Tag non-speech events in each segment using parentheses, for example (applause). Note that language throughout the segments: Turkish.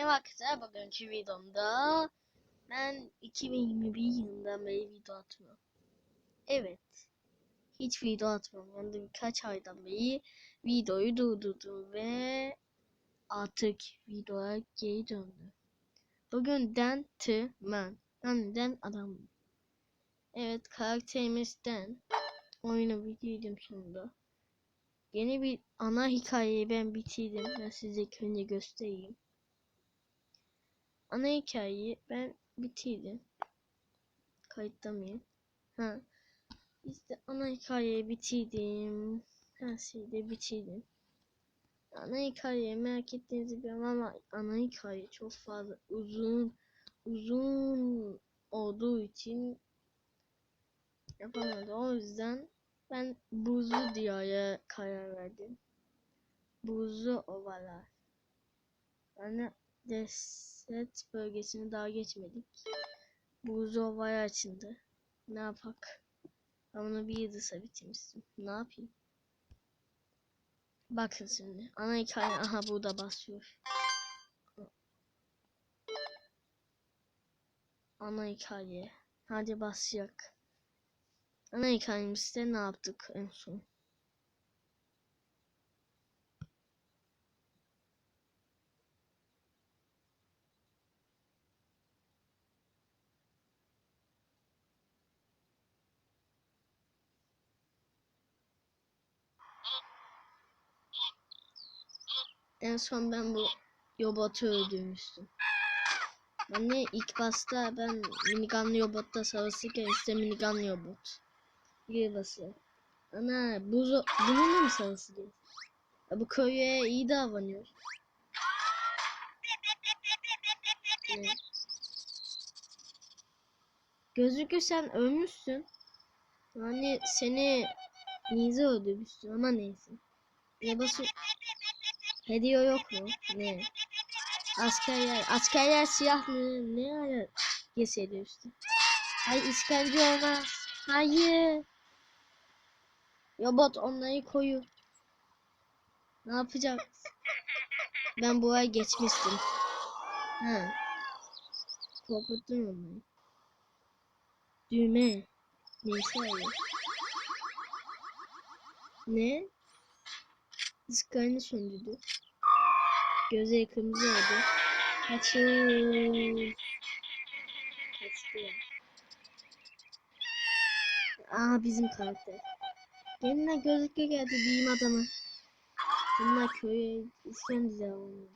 Merhaba arkadaşlar bugünkü videomda ben 2021 yılından beri video atmıyorum. Evet. Hiç video atmıyorum. Ben de birkaç aydan beri videoyu durdurdum ve artık videoya geri döndüm. Bugün Dan T Man. Yani Dan adam. Evet karakterimiz Dan. Oyunu bitirdim sonunda. Yeni bir ana hikayeyi ben bitirdim. Ben size önce göstereyim. Ana hikayeyi ben bitirdim. Kayıtta mıyım? Ha. İşte ana hikayeyi bitirdim. Her şeyi de bitirdim. Ana hikayeyi merak ettiğinizi biliyorum ama ana hikaye çok fazla uzun uzun olduğu için yapamadım. O yüzden ben buzlu diyaya karar verdim. Buzlu ovalar. Yani Deset bölgesini daha geçmedik. Buzlu ovaya açıldı. Ne yapak? Ben bunu bir yıldızla bitirmiştim. Ne yapayım? Bakın şimdi. Ana hikaye aha burada basıyor. Ana hikaye. Hadi basacak. Ana hikayemizde ne yaptık en son? En son ben bu robotu öldürmüştüm. Yani ilk başta ben minigunlu robotta savaşırken işte minigunlu robot. Bir basıyor. Ana buzu, bununla mı savaşacağız? Ya bu köye iyi davranıyor. Ne? Gözükü sen ölmüşsün. Yani seni Nize öldürmüşsün ama neyse. Ne basıyor? Hediye yok mu? Ne? Askerler, askerler silah mı? Ne ara geseliyor işte. Ay işkence olmaz. Hayır. Robot onları koyu. Ne yapacağız? Ben bu ay geçmiştim. Ha. Korkuttun onları. Düğme. Neyse hayır. Ne? Diskarını söndürdü. Gözleri kırmızı oldu. Kaçın. Kaçtı. Aa bizim karakter. Kendine gözlükle geldi bilim adamı. Bunlar köye isyan olmadı.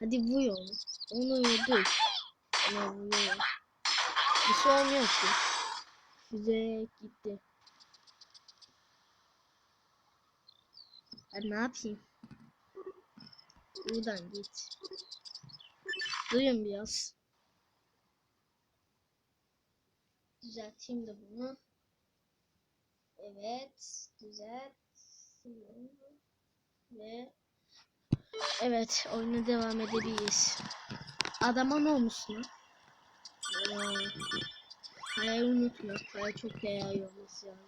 Hadi vur onu. Onu vurdu. Ona vuruyor. Bir şey olmuyor ki. Füze gitti. Ben ne yapayım? Buradan git. Duyun biraz. Düzelteyim de bunu. Evet. Düzelt. Ve Evet. Oyuna devam edebiliriz. Adama ne olmuşsun? Kayayı unutma. Kaya çok değerli olması yani.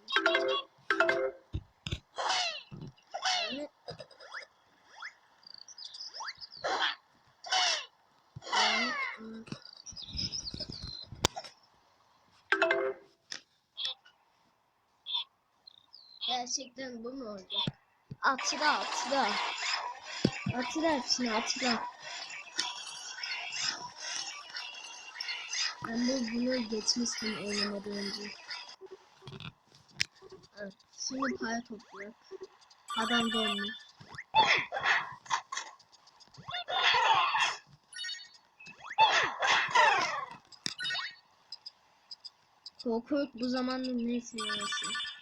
Yani Gerçekten bu mu olacak? Atıra atıra. Atıra hepsini atıra. Ben de bunu geçmiştim oynamadan önce. Evet, şimdi para topluyor. Adam dönmüş. Korkut bu zamanda neyse neyse.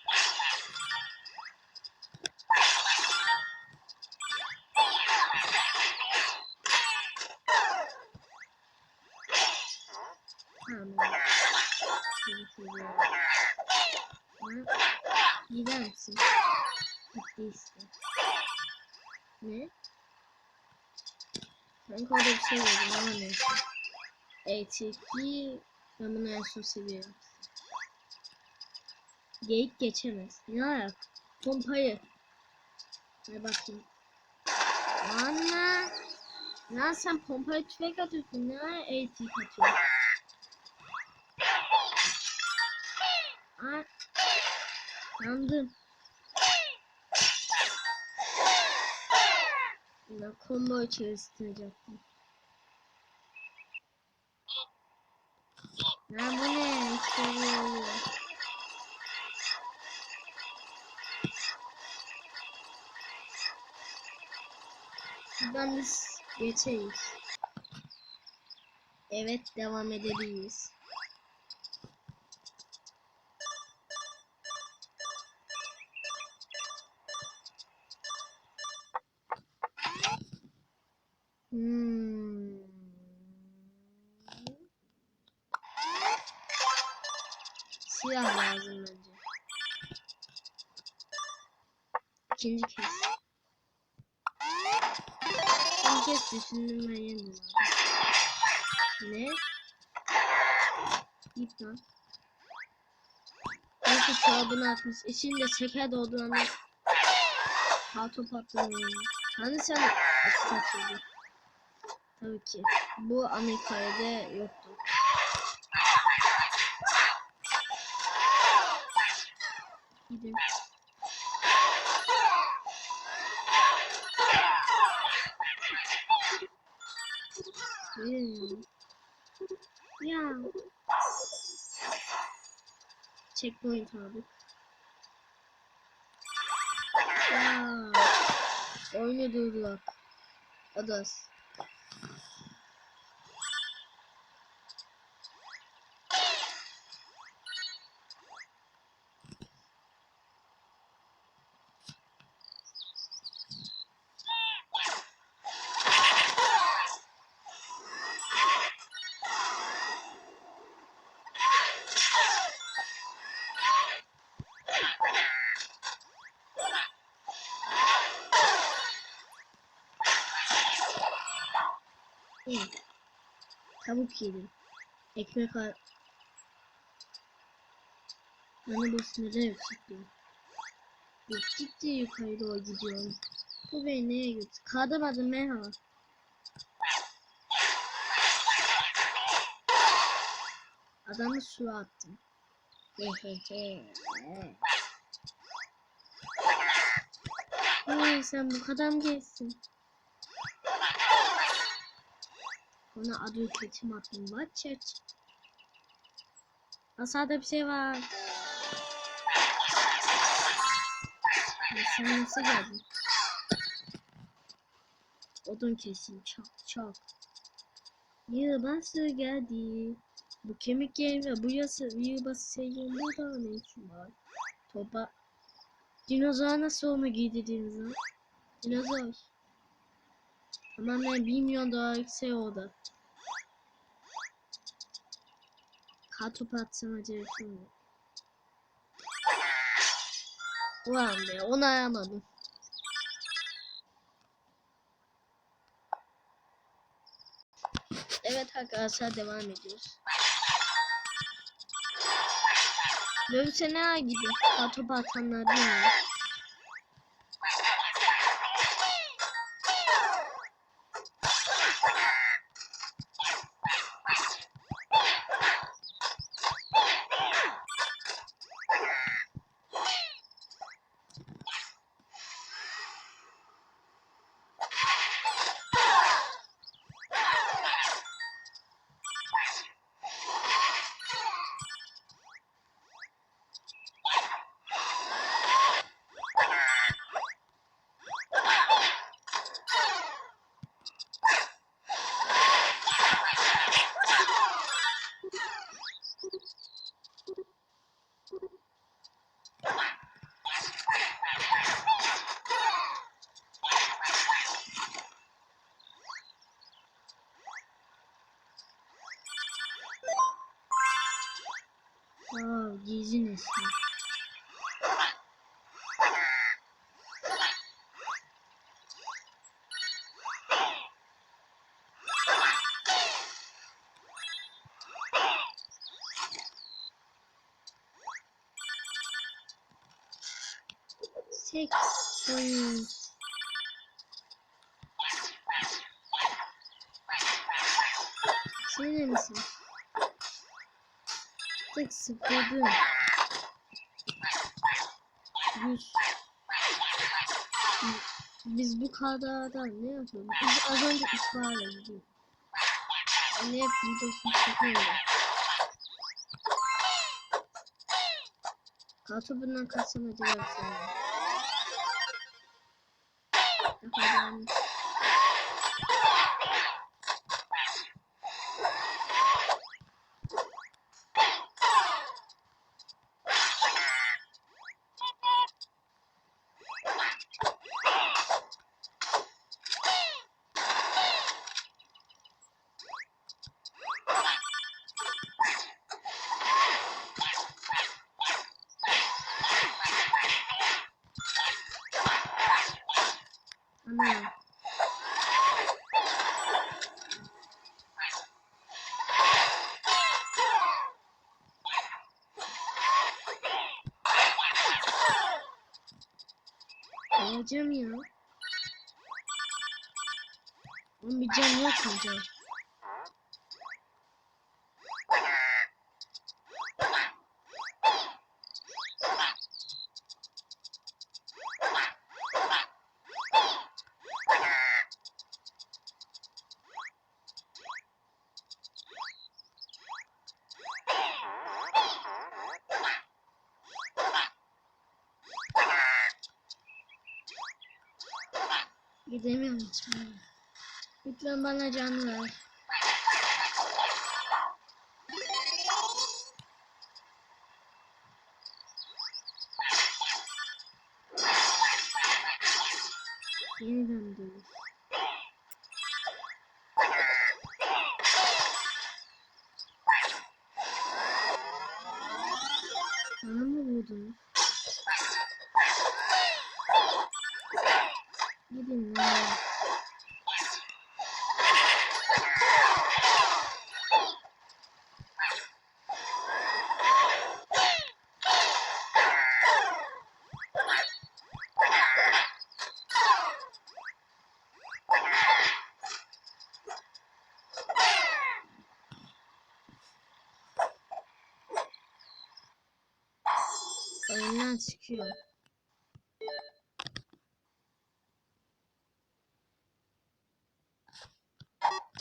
Ha? Gider misin? Gitti işte. Ne? Sanki orada bir şey gördüm ama neyse. ATP ben bunu en son seviyorum. Geyik geçemez. Ne ayak? Pompayı. Hadi bakayım. Anne. Lan sen pompayı tüfek atıyorsun. Ne eğitim atıyorsun? Ay. Yandım. Ben combo çalıştıracaktım. Lan bu ne? İçeri oluyor. Biz geçeyiz. Evet devam edebiliriz. Hmm. Silah lazım bence. İkinci kez. İkinci kez düşündüm ben yendim. Ne? Git lan. Neyse çorabını atmış. İçinde şeker dolduranlar. Ha top atlamıyor. Hani sen atış atıyordun? Tabii ki. Bu Amerika'da yoktu. Gidin. Hmm. Ya. Checkpoint aldık. Ya. Oyunu durduk. Adas. Hı. Tavuk yedim. Ekmek al. Hani bu sınırda yüksekliğim. Gittikçe yukarı doğru gidiyorum. Bu beni nereye götür? Kaldırmadım merhaba. Adamı suya attım. (laughs) Hey, sen bu kadar mı geçsin? Ona adı attım. What church? Aşağıda bir şey var. Ya sen nasıl geldin? Odun kesin çok çok. Yılbaşı geldi. Bu kemik yerine bu yası yılbaşı şeyin burada ne için var? Topa. Dinozor nasıl olma giydirdiniz lan? Dinozor. Ama ben 1 milyon dolarlık şey oldu. Kartopu atsam acaba şimdi. Ulan be onu ayamadım. Evet arkadaşlar devam ediyoruz. Dövüşe ne gidiyor? Kartopu atanlar değil mi? Aa, gizli nesne. Six point. Sinir misin? Tek sıkıldım. Yüz. Biz bu kadar ne yapıyoruz? Biz az önce ısrarla gidiyoruz. Ne yapayım dostum çekmiyorum. Kartopundan kaçsam acaba sana. Bakalım. Ana. Alacağım ya. Oğlum bir can yok mu can? Gidemiyorum yere. Lütfen bana can ver. Yeniden dönüş.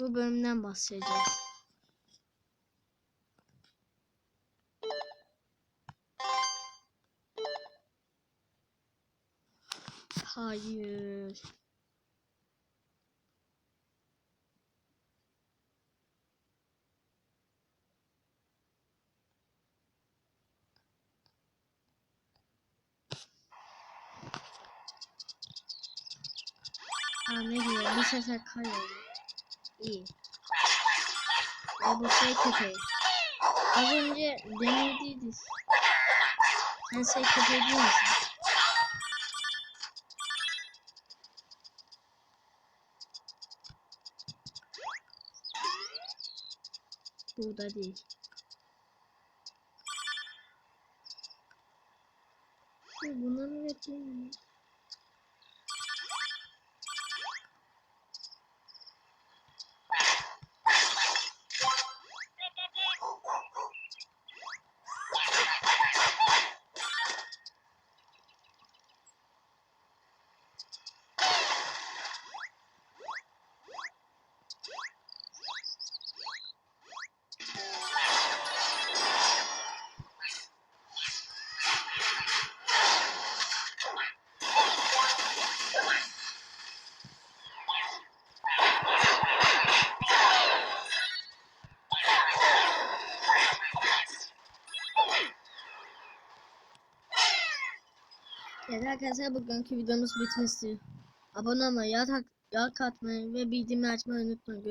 Bu bölümden bahsedeceğiz. Hayır. Aa ne diyor? Bu sefer kayboldu. İyi. Ve bu şey köpeği. Az önce demirdiydiniz. Sen şey köpeği değil misin? Burada değil. Şey, Buna mı Evet arkadaşlar bugünkü videomuz bitmişti. Abone olmayı, yatak, like atmayı ve bildirimleri açmayı unutmayın.